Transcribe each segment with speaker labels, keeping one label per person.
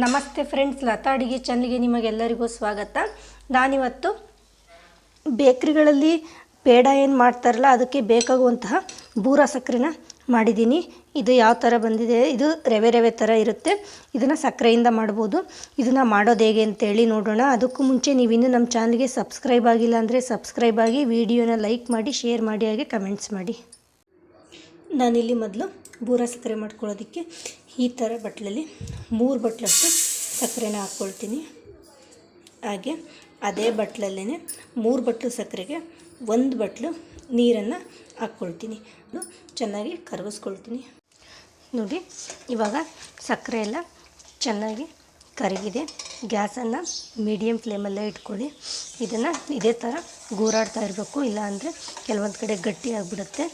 Speaker 1: ನಮಸ್ತೆ ಫ್ರೆಂಡ್ಸ್, ಲತಾ ಅಡುಗೆ ಚಾನಲ್ಗೆ ನಿಮಗೆಲ್ಲರಿಗೂ ಸ್ವಾಗತ. ನಾನಿವತ್ತು ಬೇಕ್ರಿಗಳಲ್ಲಿ ಪೇಡ ಏನು ಮಾಡ್ತಾರಲ್ಲ, ಅದಕ್ಕೆ ಬೇಕಾಗುವಂತಹ ಬೂರ ಸಕ್ಕರೆನ ಮಾಡಿದ್ದೀನಿ. ಇದು ಯಾವ ಥರ ಬಂದಿದೆ, ಇದು ರವೆ ರವೆ ಥರ ಇರುತ್ತೆ. ಇದನ್ನು ಸಕ್ಕರೆಯಿಂದ ಮಾಡ್ಬೋದು. ಇದನ್ನು ಮಾಡೋದು ಹೇಗೆ ಅಂತೇಳಿ ನೋಡೋಣ. ಅದಕ್ಕೂ ಮುಂಚೆ ನೀವು ಇನ್ನೂ ನಮ್ಮ ಚಾನಲ್ಗೆ ಸಬ್ಸ್ಕ್ರೈಬ್ ಆಗಿಲ್ಲ ಅಂದರೆ ಸಬ್ಸ್ಕ್ರೈಬ್ ಆಗಿ ವಿಡಿಯೋನ ಲೈಕ್ ಮಾಡಿ ಶೇರ್ ಮಾಡಿ, ಹಾಗೆ ಕಮೆಂಟ್ಸ್ ಮಾಡಿ. ನಾನಿಲ್ಲಿ ಮೊದಲು ಬೂರ ಸಕ್ಕರೆ ಮಾಡ್ಕೊಳ್ಳೋದಕ್ಕೆ ಈ ಥರ ಬಟ್ಲಲ್ಲಿ ಮೂರು ಬಟ್ಲಷ್ಟು ಸಕ್ಕರೆನ ಹಾಕ್ಕೊಳ್ತೀನಿ. ಹಾಗೆ ಅದೇ ಬಟ್ಲಲ್ಲೇ ಮೂರು ಬಟ್ಲು ಸಕ್ಕರೆಗೆ ಒಂದು ಬಟ್ಲು ನೀರನ್ನು ಹಾಕ್ಕೊಳ್ತೀನಿ. ಚೆನ್ನಾಗಿ ಕರಗಿಸ್ಕೊಳ್ತೀನಿ. ನೋಡಿ, ಇವಾಗ ಸಕ್ಕರೆ ಎಲ್ಲ ಚೆನ್ನಾಗಿ ಕರಗಿದೆ. ಗ್ಯಾಸನ್ನು ಮೀಡಿಯಮ್ ಫ್ಲೇಮಲ್ಲೇ ಇಟ್ಕೊಳ್ಳಿ. ಇದನ್ನು ಇದೇ ಥರ ಗೂರಾಡ್ತಾ ಇರಬೇಕು, ಇಲ್ಲಾಂದರೆ ಕೆಲವೊಂದು ಕಡೆ ಗಟ್ಟಿ ಆಗಿಬಿಡುತ್ತೆ.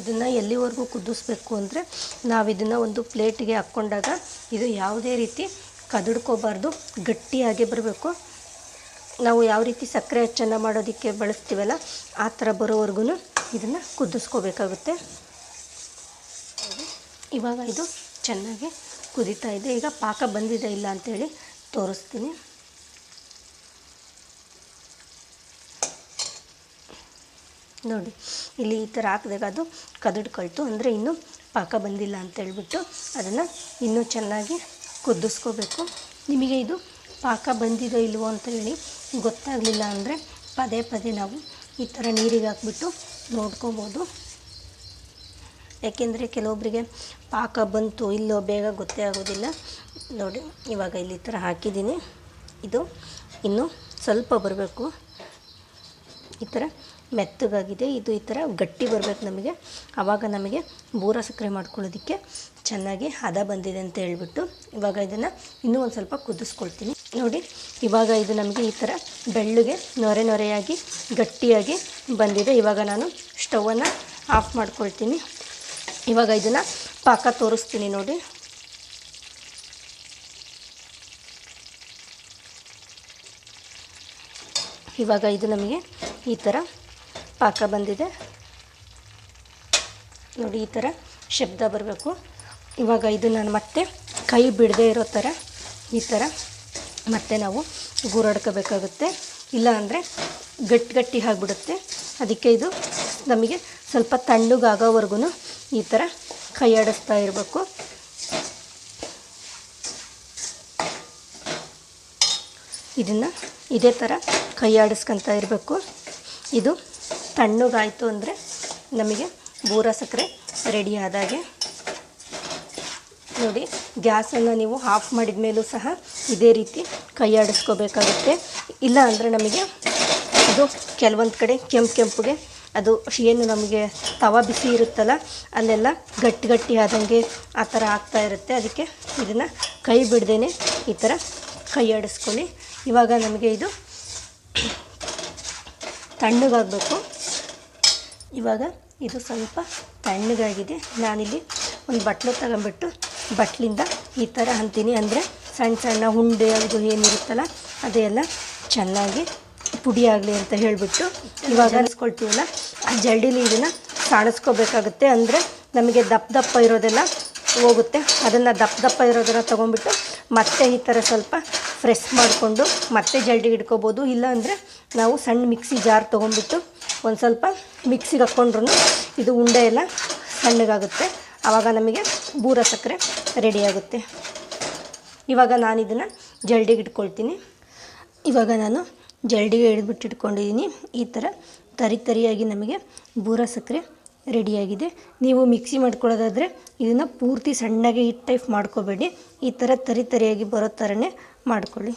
Speaker 1: ಇದನ್ನು ಎಲ್ಲಿವರೆಗೂ ಕುದಿಸ್ಬೇಕು ಅಂದರೆ ನಾವು ಇದನ್ನು ಒಂದು ಪ್ಲೇಟಿಗೆ ಹಾಕ್ಕೊಂಡಾಗ ಇದು ಯಾವುದೇ ರೀತಿ ಕದಡ್ಕೋಬಾರ್ದು, ಗಟ್ಟಿಯಾಗಿ ಬರಬೇಕು. ನಾವು ಯಾವ ರೀತಿ ಸಕ್ಕರೆ ಅಚ್ಚನ್ನು ಮಾಡೋದಕ್ಕೆ ಬಳಸ್ತೀವಲ್ಲ, ಆ ಥರ ಬರೋವರೆಗೂ ಇದನ್ನು ಕುದಿಸ್ಕೋಬೇಕಾಗುತ್ತೆ. ಇವಾಗ ಇದು ಚೆನ್ನಾಗಿ ಕುದೀತಾ ಇದೆ. ಈಗ ಪಾಕ ಬಂದಿದೆ ಇಲ್ಲ ಅಂಥೇಳಿ ತೋರಿಸ್ತೀನಿ. ನೋಡಿ, ಇಲ್ಲಿ ಈ ಥರ ಹಾಕಿದಾಗ ಅದು ಕದಡ್ಕೊಳ್ತು ಅಂದರೆ ಇನ್ನೂ ಪಾಕ ಬಂದಿಲ್ಲ ಅಂತೇಳ್ಬಿಟ್ಟು ಅದನ್ನು ಇನ್ನೂ ಚೆನ್ನಾಗಿ ಕುದಿಸ್ಕೋಬೇಕು. ನಿಮಗೆ ಇದು ಪಾಕ ಬಂದಿದೋ ಇಲ್ವೋ ಅಂತ ಹೇಳಿ ಗೊತ್ತಾಗಲಿಲ್ಲ ಅಂದರೆ ಪದೇ ಪದೇ ನಾವು ಈ ಥರ ನೀರಿಗೆ ಹಾಕ್ಬಿಟ್ಟು ನೋಡ್ಕೋಬೋದು. ಯಾಕೆಂದರೆ ಕೆಲವೊಬ್ಬರಿಗೆ ಪಾಕ ಬಂತು ಇಲ್ಲೋ ಬೇಗ ಗೊತ್ತೇ ಆಗೋದಿಲ್ಲ. ನೋಡಿ, ಇವಾಗ ಇಲ್ಲಿ ಈ ಥರ ಹಾಕಿದ್ದೀನಿ. ಇದು ಇನ್ನೂ ಸ್ವಲ್ಪ ಬರಬೇಕು. ಈ ಥರ ಮೆತ್ತಗಾಗಿದೆ. ಇದು ಈ ಥರ ಗಟ್ಟಿ ಬರಬೇಕು ನಮಗೆ. ಆವಾಗ ನಮಗೆ ಬೂರ ಸಕ್ಕರೆ ಮಾಡ್ಕೊಳ್ಳೋದಕ್ಕೆ ಚೆನ್ನಾಗಿ ಹದ ಬಂದಿದೆ ಅಂತ ಹೇಳ್ಬಿಟ್ಟು ಇವಾಗ ಇದನ್ನು ಇನ್ನೂ ಒಂದು ಸ್ವಲ್ಪ ಕುದಿಸ್ಕೊಳ್ತೀನಿ. ನೋಡಿ, ಇವಾಗ ಇದು ನಮಗೆ ಈ ಥರ ಬೆಳ್ಳಗೆ ನೊರೆ ನೊರೆಯಾಗಿ ಗಟ್ಟಿಯಾಗಿ ಬಂದಿದೆ. ಇವಾಗ ನಾನು ಸ್ಟವನ್ನು ಆಫ್ ಮಾಡ್ಕೊಳ್ತೀನಿ. ಇವಾಗ ಇದನ್ನು ಪಾಕ ತೋರಿಸ್ತೀನಿ ನೋಡಿ. ಇವಾಗ ಇದು ನಮಗೆ ಈ ಥರ ಪಾಕ ಬಂದಿದೆ. ನೋಡಿ, ಈ ಥರ ಶಬ್ದ ಬರಬೇಕು. ಇವಾಗ ಇದು ನಾನು ಮತ್ತೆ ಕೈ ಬಿಡದೆ ಇರೋ ಥರ ಈ ಥರ ಮತ್ತೆ ನಾವು ಗೂರಾಡ್ಕೋಬೇಕಾಗುತ್ತೆ. ಇಲ್ಲ ಅಂದರೆ ಗಟ್ಟಿ ಗಟ್ಟಿ ಆಗಿಬಿಡುತ್ತೆ. ಅದಕ್ಕೆ ಇದು ನಮಗೆ ಸ್ವಲ್ಪ ತಣ್ಣಗಾಗೋವರೆಗೂ ಈ ಥರ ಕೈ ಇರಬೇಕು. ಇದನ್ನು ಇದೇ ಥರ ಕೈ ಇರಬೇಕು. ಇದು ತಣ್ಣಗಾಯಿತು ಅಂದರೆ ನಮಗೆ ಬೂರ ಸಕ್ಕರೆ ರೆಡಿ ಆದಾಗೆ ನೋಡಿ, ಗ್ಯಾಸನ್ನು ನೀವು ಆಫ್ ಮಾಡಿದ ಮೇಲೂ ಸಹ ಇದೇ ರೀತಿ ಕೈ ಆಡಿಸ್ಕೋಬೇಕಾಗುತ್ತೆ. ಇಲ್ಲ ಅಂದರೆ ನಮಗೆ ಅದು ಕೆಲವೊಂದು ಕಡೆ ಕೆಂಪು ಕೆಂಪುಗೆ ಅದು ಏನು ನಮಗೆ ತವ ಬಿಸಿ ಇರುತ್ತಲ್ಲ, ಅಲ್ಲೆಲ್ಲ ಗಟ್ಟಿ ಗಟ್ಟಿ ಆದಂಗೆ ಆ ಥರ ಆಗ್ತಾ ಇರುತ್ತೆ. ಅದಕ್ಕೆ ಇದನ್ನು ಕೈ ಬಿಡ್ದೇ ಈ ಥರ ಕೈ ಆಡಿಸ್ಕೊಳ್ಳಿ. ಇವಾಗ ನಮಗೆ ಇದು ತಣ್ಣಗಾಗಬೇಕು. ಇವಾಗ ಇದು ಸ್ವಲ್ಪ ತಣ್ಣಗಾಗಿದೆ. ನಾನಿಲ್ಲಿ ಒಂದು ಬಟ್ಲು ತಗೊಂಬಿಟ್ಟು ಬಟ್ಲಿಂದ ಈ ಥರ ಅಂತೀನಿ. ಅಂದರೆ ಸಣ್ಣ ಸಣ್ಣ ಉಂಡೆ ಅದು ಏನಿರುತ್ತಲ್ಲ, ಅದೆಲ್ಲ ಚೆನ್ನಾಗಿ ಪುಡಿ ಆಗಲಿ ಅಂತ ಹೇಳಿಬಿಟ್ಟು ಇವಾಗ ಅನಿಸ್ಕೊಳ್ತೀವಲ್ಲ, ಆ ಜಲ್ಡಿಲಿ ಇದನ್ನು ಸಾಣಿಸ್ಕೋಬೇಕಾಗುತ್ತೆ ಅಂದರೆ ನಮಗೆ ದಪ್ಪ ದಪ್ಪ ಇರೋದೆಲ್ಲ ಹೋಗುತ್ತೆ. ಅದನ್ನು ದಪ್ಪ ದಪ್ಪ ಇರೋದನ್ನು ತೊಗೊಂಬಿಟ್ಟು ಮತ್ತೆ ಈ ಥರ ಸ್ವಲ್ಪ ಫ್ರೆಶ್ ಮಾಡಿಕೊಂಡು ಮತ್ತೆ ಜಲ್ಡಿಗೆ ಇಟ್ಕೋಬೋದು. ಇಲ್ಲಾಂದರೆ ನಾವು ಸಣ್ಣ ಮಿಕ್ಸಿ ಜಾರ್ ತೊಗೊಂಡ್ಬಿಟ್ಟು ಒಂದು ಸ್ವಲ್ಪ ಮಿಕ್ಸಿಗೆ ಹಾಕ್ಕೊಂಡ್ರೂ ಇದು ಉಂಡೆ ಎಲ್ಲ ಸಣ್ಣಗಾಗುತ್ತೆ. ಆವಾಗ ನಮಗೆ ಬೂರ ಸಕ್ಕರೆ ರೆಡಿಯಾಗುತ್ತೆ ಇವಾಗ ನಾನು ಇದನ್ನು ಜಲ್ಡಿಗೆ ಇಟ್ಕೊಳ್ತೀನಿ. ಇವಾಗ ನಾನು ಜಲ್ಡಿಗೆ ಹಿಡಿದ್ಬಿಟ್ಟು ಇಟ್ಕೊಂಡಿದ್ದೀನಿ ಈ ಥರ ತರಿ ತರಿಯಾಗಿ ನಮಗೆ ಬೂರ ಸಕ್ಕರೆ ರೆಡಿಯಾಗಿದೆ. ನೀವು ಮಿಕ್ಸಿ ಮಾಡ್ಕೊಳ್ಳೋದಾದರೆ ಇದನ್ನು ಪೂರ್ತಿ ಸಣ್ಣಗೆ ಹಿಟ್ಟು ಟೈಪ್ ಮಾಡ್ಕೋಬೇಡಿ. ಈ ಥರ ತರಿ ತರಿಯಾಗಿ ಬರೋ ಥರನೇ ಮಾಡ್ಕೊಳ್ಳಿ.